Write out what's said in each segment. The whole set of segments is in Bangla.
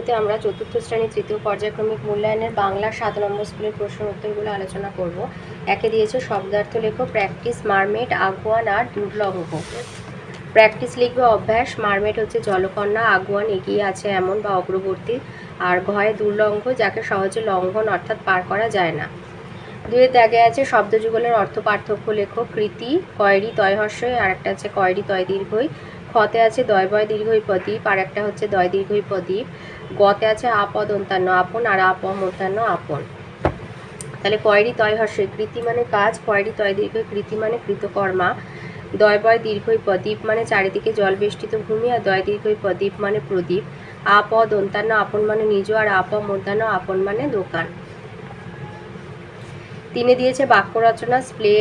ভিডিওতে আমরা চতুর্থ শ্রেণির তৃতীয় পর্যায়ক্রমিক মূল্যায়নের বাংলা সাত নম্বর স্কুলের প্রশ্ন উত্তরগুলো আলোচনা করব। একে দিয়েছে শব্দার্থ লেখো প্র্যাকটিস মারমেড আগুয়ান আর দুর্লঙ্ঘ প্র্যাকটিস লিখবে অভ্যাস মারমেড হচ্ছে জলকন্যা, আগুয়ান এগিয়ে আছে এমন বা অগ্রবর্তী আর ঘয়ে দুর্লঙ্ঘ যাকে সহজে লঙ্ঘন অর্থাৎ পার করা যায় না। দুয়ের ত্যাগে আছে শব্দযুগলের অর্থ পার্থক্য লেখো কৃতি, কয়রি তয় হর্ষই আর একটা আছে কয়রি তয় দীর্ঘই খতে আছে দয় বয় দীর্ঘই প্রদীপ, আর একটা হচ্ছে দয় দীর্ঘই প্রদীপ। গতে আছে আপদ অন্তান্ন আপন, আর আপ অন্তান্ন আপন। তাহলে কয়রি তয় হর্ষই কৃতি মানে কাজ কয়রি তয় দীর্ঘ কৃতি মানে কৃতকর্মা। দয় বয় দীর্ঘই প্রদীপ মানে চারিদিকে জল বেষ্টিত ভূমি, আর দয় দীর্ঘই প্রদীপ মানে প্রদীপ। আপদ অন্তান্ন আপন মানে নিজ, আর আপ মধ্যাহ্ন আপন মানে দোকান। তিনি দিয়েছে বাক্য রচনা স্প্লে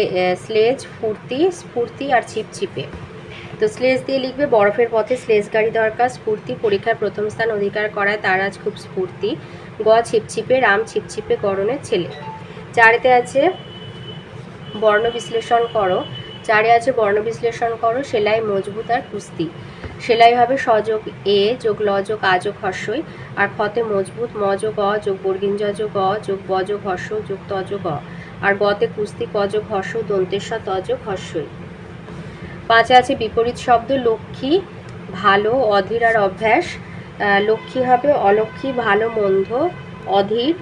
স্লেজ, ফুর্তি, স্ফূর্তি, আর ছিপছিপে। তো স্লেজ দিয়ে লিখবে, বরফের পথে স্লেজ গাড়ি দরকার, স্ফূর্তি, পরীক্ষার প্রথম স্থান অধিকার করায় তার আজ খুব স্ফূর্তি। গ, ছিপছিপে রাম, ছিপছিপে গরনের ছেলে। চারেতে আছে, বর্ণ বিশ্লেষণ করো। চারে আছে, বর্ণ বিশ্লেষণ করো, সেলাই মজবুত আর কুস্তি। সেলাই হবে সযোগ এ, যোগ ল যোগ আ যোগ হর্ষই আর খতে মজবুত, ম যোগ অ, যোগ বর্গিঞ্জ যোগ অ, যোগ ব যোগ হর্ষ, যোগ ত যোগ অ। আর গতে কুস্তি, ক যোগ হর্ষ দন্তেশ্বর ত যোগ হর্ষই পাঁচে আছে বিপরীত শব্দ, লক্ষ্মী ভালো, অধীর আর অভ্যাস। লক্ষ্মী হবে অলক্ষ্মী, ভালো, মন্দ, অধীর।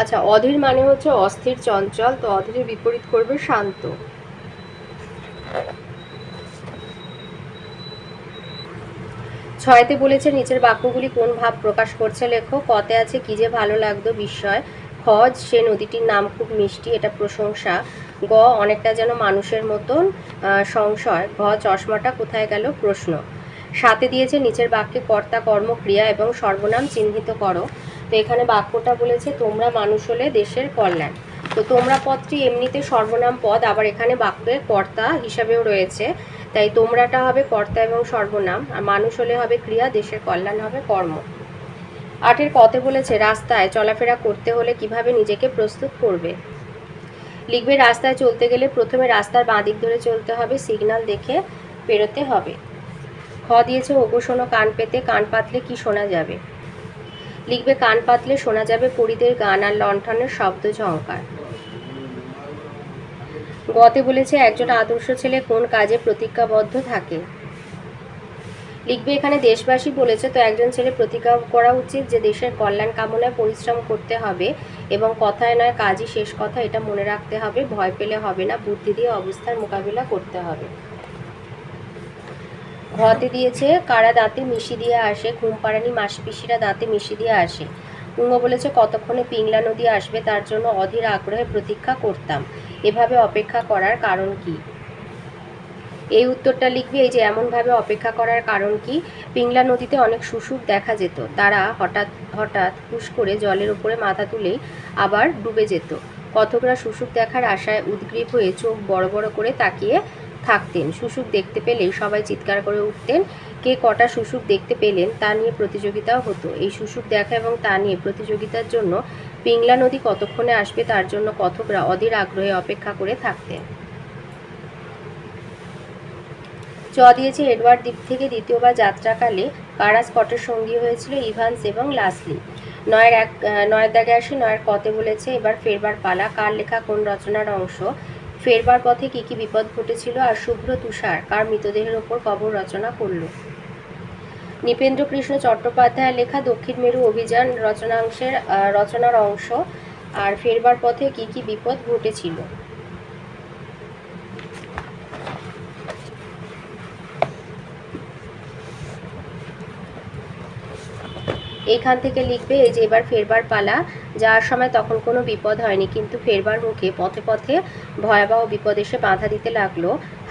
আচ্ছা অধীর মানে হচ্ছে অস্থির, চঞ্চল, তো অধীরের বিপরীত করবে শান্ত। ছয়তে বলেছে, নিচের বাক্যগুলি কোন ভাব প্রকাশ করছে লেখো? কতে আছে, কি যে ভালো লাগতো, বিস্ময়। খজ সে নদীটির নাম খুব মিষ্টি, এটা প্রশংসা। গ, অনেকটা যেন মানুষের মতন সংশয়। ঘ, চশমাটা কোথায় গেল? প্রশ্ন। সাথে দিয়েছে নিচের বাক্যে কর্তা কর্ম ক্রিয়া এবং সর্বনাম চিহ্নিত করো। তো এখানে বাক্যটা বলেছে, তোমরা মানুষ হলে দেশের কল্যাণ। তো তোমরা পদটি এমনিতে সর্বনাম পদ, আবার এখানে বাক্যে কর্তা হিসাবেও রয়েছে। তাই তোমরাটা হবে কর্তা এবং সর্বনাম, আর মানুষ হলে হবে ক্রিয়া, দেশের কল্যাণ হবে কর্ম। আটের কতে বলেছে, রাস্তায় চলাফেরা করতে হলে কীভাবে নিজেকে প্রস্তুত করবে? লিখবে, রাস্তায় চলতে গেলে প্রথমে রাস্তার বাঁ দিক ধরে চলতে হবে সিগনাল দেখে পেরোতে হবে। খ দিয়েছে, ওগো, শোনো, কান পেতে, কান পাতলে কি শোনা যাবে? লিখবে, কান পাতলে শোনা যাবে পরিদের গান আর লণ্ঠনের শব্দ ঝঙ্কার গতে বলেছে, একজন আদর্শ ছেলে কোন কাজে প্রতিজ্ঞাবদ্ধ থাকে? লিখবে, এখানে দেশবাসী বলেছে, তো একজন ছেলে প্রতিজ্ঞা করা উচিত যে দেশের কল্যাণ কামনায় পরিশ্রম করতে হবে এবং কথায় নয়, কাজই শেষ কথা, এটা মনে রাখতে হবে, ভয় পেলে হবে না, বুদ্ধি দিয়ে অবস্থার মোকাবিলা করতে হবে। ঘতে দিয়েছে, কারা দাঁতে মিশি দিয়ে আসে ঘুম পাড়ানি মাসি পিসিরা দাঁতে মিশি দিয়ে আসে। উঙ্গ বলেছে, কতক্ষণে পিংলা নদী আসবে, তার জন্য অধীর আগ্রহে প্রতীক্ষা করতাম। এভাবে অপেক্ষা করার কারণ কি? এই উত্তরটা লিখবি, এই যে এমনভাবে অপেক্ষা করার কারণ কি? পিংলা নদীতে অনেক শুশুক দেখা যেত। তারা হঠাৎ হঠাৎ হুশ করে জলের উপরে মাথা তুলেই আবার ডুবে যেত। কথকরা শুশুক দেখার আশায় উদ্গ্রীব হয়ে চোখ বড় বড় করে তাকিয়ে থাকতেন। শুশুক দেখতে পেলেই সবাই চিৎকার করে উঠতেন, কে কটা শুশুক দেখতে পেলেন তা নিয়ে প্রতিযোগিতাও হতো। এই শুশুক দেখা এবং তা নিয়ে প্রতিযোগিতার জন্য পিংলা নদী কতক্ষণে আসবে তার জন্য কথকরা অধীর আগ্রহে অপেক্ষা করে থাকতেন। চ দিয়েছে এডওয়ার্ড দ্বীপ থেকে দ্বিতীয়বার যাত্রাকালে কারা স্কটের সঙ্গী হয়েছিল ইভান্স এবং লাসলি। নয়ের এক নয়ের দাগে আসি, নয়ের কতে বলেছে, এবার ফেরবার পালা। কার লেখা, কোন রচনার অংশ? ফেরবার পথে কি কি বিপদ ঘটেছিল? আর শুভ্র তুষার, কার মৃতদেহের ওপর কবর রচনা করল? নৃপেন্দ্র কৃষ্ণ চট্টোপাধ্যায়ের লেখা দক্ষিণ মেরু অভিযান রচনাংশের রচনার অংশ। আর ফেরবার পথে কি কি বিপদ ঘটেছিল? এইখান থেকে লিখবে, এই যে এবার ফেরবার পালা। যাওয়ার সময় তখন কোনো বিপদ হয়নি, কিন্তু ফেরবার মুখে পথে পথে ভয়াবহ বিপদ এসে বাধা দিতে লাগল।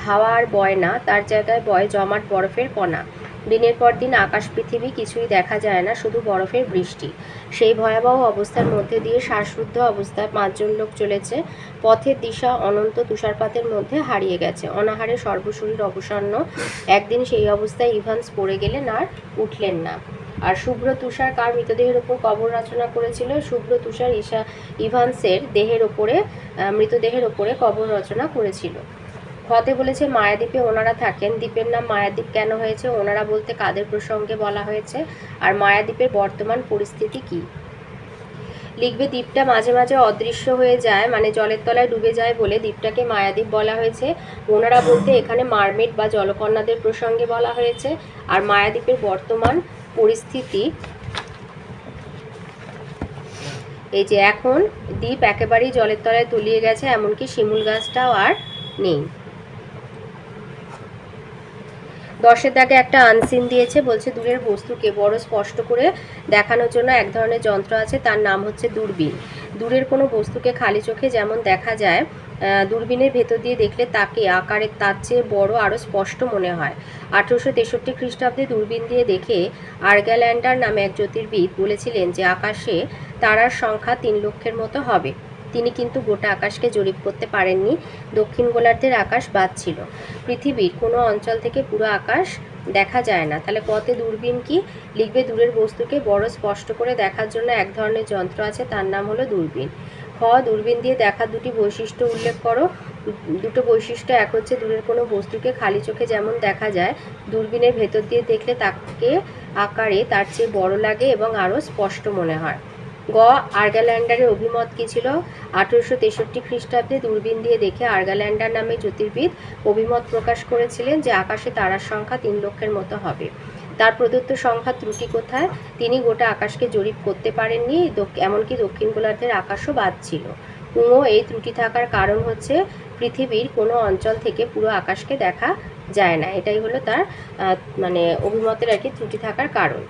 হাওয়া আর বয় না, তার জায়গায় বয় জমাট বরফের কণা। দিনের পর দিন আকাশ, পৃথিবী কিছুই দেখা যায় না, শুধু বরফের বৃষ্টি। সেই ভয়াবহ অবস্থার মধ্যে দিয়ে শ্বাসরুদ্ধ অবস্থায় পাঁচজন লোক চলেছে। পথের দিশা অনন্ত তুষারপাতের মধ্যে হারিয়ে গেছে। অনাহারে সর্বশরীর অবসন্ন। একদিন সেই অবস্থায় ইভান্স পড়ে গেলেন আর উঠলেন না। আর শুভ্র তুষার কার মৃতদেহের ওপর কবর রচনা করেছিল? শুভ্র তুষার ঈশা ইভান্সের দেহের ওপরে মৃতদেহের ওপরে কবর রচনা করেছিল। খতে বলেছে, মায়াদ্বীপে ওনারা থাকেন। দ্বীপের নাম মায়াদ্বীপ কেন হয়েছে? ওনারা বলতে কাদের প্রসঙ্গে বলা হয়েছে? আর মায়াদ্বীপের বর্তমান পরিস্থিতি কি? লিখবে, দ্বীপটা মাঝে মাঝে অদৃশ্য হয়ে যায় মানে জলের তলায় ডুবে যায় বলে দ্বীপটাকে মায়াদ্বীপ বলা হয়েছে। ওনারা বলতে এখানে মারমেড বা জলকন্যাদের প্রসঙ্গে বলা হয়েছে। আর মায়াদ্বীপের বর্তমান পরিস্থিতি। এই যে এখন দ্বীপ একেবারেই জলের তলায় তলিয়ে গেছে, এমনকি শিমুল গাছটাও আর নেই। দশের দাগে একটা আনসিন দিয়েছে, বলছে, দূরের বস্তুকে বড় স্পষ্ট করে দেখানোর জন্য এক ধরনের যন্ত্র আছে, তার নাম হচ্ছে দূরবীন। দূরের কোনো বস্তুকে খালি চোখে যেমন দেখা যায় দূরবীনের ভেতর দিয়ে দেখলে তাকে আকারে তার চেয়ে বড় আরও স্পষ্ট মনে হয়। আঠেরোশো তেষট্টি খ্রিস্টাব্দে দূরবীন দিয়ে দেখে আর্গ্যাল্যান্ডার নামে এক জ্যোতির্বিদ বলেছিলেন যে, আকাশে তারার সংখ্যা তিন লক্ষের মতো হবে। তিনি কিন্তু গোটা আকাশকে জরিপ করতে পারেননি, দক্ষিণ গোলার্ধের আকাশ বাদ ছিল। পৃথিবীর কোনো অঞ্চল থেকে পুরো আকাশ দেখা যায় না। তাহলে কতে দূরবীন কি? লিখবে দূরের বস্তুকে বড় স্পষ্ট করে দেখার জন্য এক ধরনের যন্ত্র আছে, তার নাম হলো দূরবীন। খ, দূরবীন দিয়ে দেখার দুটি বৈশিষ্ট্য উল্লেখ করো। দুটো বৈশিষ্ট্য, এক হচ্ছে দূরের কোনো বস্তুকে খালি চোখে যেমন দেখা যায়, দূরবীনের ভেতর দিয়ে দেখলে তাকে আকারে তার চেয়ে বড় লাগে এবং আরও স্পষ্ট মনে হয়। গ, আর্গাল্যান্ডারের অভিমত কী ছিল? আঠেরোশো তেষট্টি খ্রিস্টাব্দে দূরবীন দিয়ে দেখে আর্গাল্যান্ডার নামে জ্যোতির্বিদ অভিমত প্রকাশ করেছিলেন যে আকাশে তারার সংখ্যা তিন লক্ষের মতো হবে। তার প্রদত্ত সংখ্যা ত্রুটি কোথায়? তিনি গোটা আকাশকে জরিপ করতে পারেননি এমনকি দক্ষিণ গোলার্ধের আকাশও বাদ ছিল। উঙো এই ত্রুটি থাকার কারণ হচ্ছে পৃথিবীর কোনো অঞ্চল থেকে পুরো আকাশকে দেখা যায় না। এটাই হলো তার মানে অভিমতের আর কি ত্রুটি থাকার কারণ।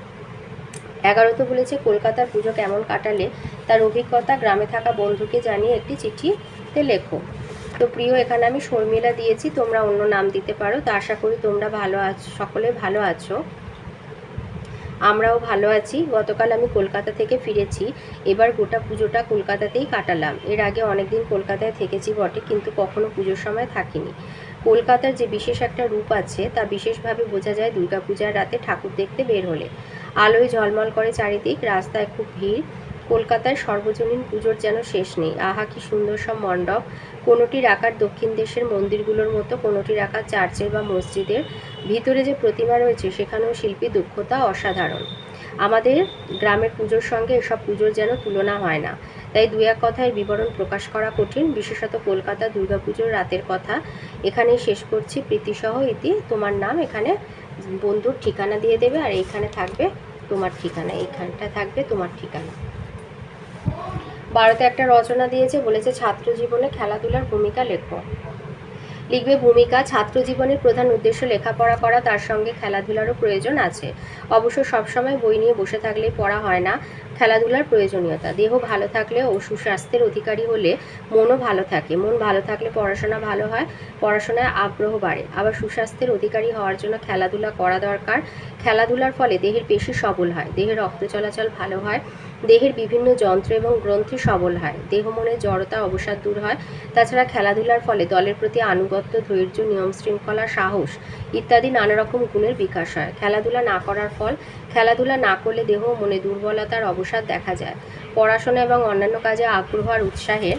এগারোতে বলেছে, কলকাতার পুজো কেমন কাটালে? তার অভিজ্ঞতা গ্রামে থাকা বন্ধুকে জানিয়ে একটি চিঠিতে লেখো। তো প্রিয়, এখানে আমি শর্মিলা দিয়েছি, তোমরা অন্য নাম দিতে পারো। তো আশা করি তোমরা ভালো আছো, সকলে ভালো আছো। আমরাও ভালো আছি। গতকাল আমি কলকাতা থেকে ফিরেছি। এবার গোটা পুজোটা কলকাতাতেই কাটালাম। এর আগে অনেকদিন কলকাতায় থেকেছি বটে, কিন্তু কখনো পুজোর সময় থাকিনি। কলকাতার যে বিশেষ একটা রূপ আছে, তা বিশেষভাবে বোঝা যায় দুর্গাপূজার রাতে ঠাকুর দেখতে বের হলে। আলোয় ঝলমল করে চারিদিক, রাস্তায় খুব ভিড়। কলকাতায় সর্বজনীন পুজোর যেন শেষ নেই। আহা, কি সুন্দর সব মণ্ডপ। কোনোটির আকার দক্ষিণ দেশের মন্দিরগুলোর মতো, কোনোটির আকার চার্চের বা মসজিদের। ভিতরে যে প্রতিমা রয়েছে, সেখানেও শিল্পী দক্ষতা অসাধারণ। আমাদের গ্রামের পুজোর সঙ্গে এসব পুজোর যেন তুলনা হয় না। তাই দু এক কথায় বিবরণ প্রকাশ করা কঠিন। বিশেষত কলকাতা দুর্গাপুজোর রাতের কথা। এখানেই শেষ করছি। প্রীতিসহ ইতি, তোমার নাম এখানে বন্ধুর ঠিকানা দিয়ে দেবে আর এইখানে থাকবে তোমার ঠিকানা। এইখানটা থাকবে তোমার ঠিকানা। বারোতে একটা রচনা দিয়েছে, বলেছে, ছাত্র জীবনে খেলাধুলার ভূমিকা লেখো। লিখবে ভূমিকা, ছাত্র জীবনের প্রধান উদ্দেশ্য লেখাপড়া করা, তার সঙ্গে খেলাধুলারও প্রয়োজন আছে। অবশ্য সবসময় বই নিয়ে বসে থাকলেই পড়া হয় না। খেলাধুলার প্রয়োজনীয়তা, দেহ ভালো থাকলে ও সুস্বাস্থ্যের অধিকারী হলে মনও ভালো থাকে। মন ভালো থাকলে পড়াশোনা ভালো হয়, পড়াশোনায় আগ্রহ বাড়ে। আবার সুস্বাস্থ্যের অধিকারী হওয়ার জন্য খেলাধুলা করা দরকার। খেলাধুলার ফলে দেহের পেশি সবল হয় দেহের রক্ত চলাচল ভালো হয়। দেহের বিভিন্ন যন্ত্র এবং গ্রন্থি সবল হয়। দেহ মনে জড়তা, অবসাদ দূর হয়। তাছাড়া খেলাধুলার ফলে দলের প্রতি আনুগত্য, ধৈর্য, নিয়ম শৃঙ্খলা, সাহস ইত্যাদি নানা রকম গুণের বিকাশ হয়। খেলাধুলা না করার ফল খেলাধুলা না করলে দেহ মনে দুর্বলতার অবসাদ দেখা যায়। পড়াশোনা এবং অন্যান্য কাজে আগ্রহ আর উৎসাহের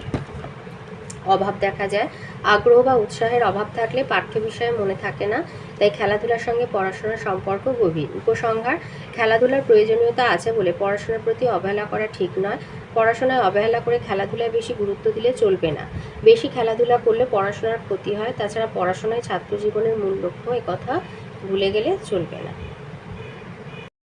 অভাব দেখা যায়। আগ্রহ বা উৎসাহের অভাব থাকলে পাঠ্য বিষয়ে মনে থাকে না। তাই খেলাধুলার সঙ্গে পড়াশোনার সম্পর্ক গভীর। উপসংহার, খেলাধুলার প্রয়োজনীয়তা আছে বলে পড়াশোনার প্রতি অবহেলা করা ঠিক নয়। পড়াশোনায় অবহেলা করে খেলাধুলায় বেশি গুরুত্ব দিলে চলবে না। বেশি খেলাধুলা করলে পড়াশোনার ক্ষতি হয়, তাছাড়া পড়াশোনায় ছাত্র জীবনের মূল লক্ষ্য কথা ভুলে গেলে চলবে না।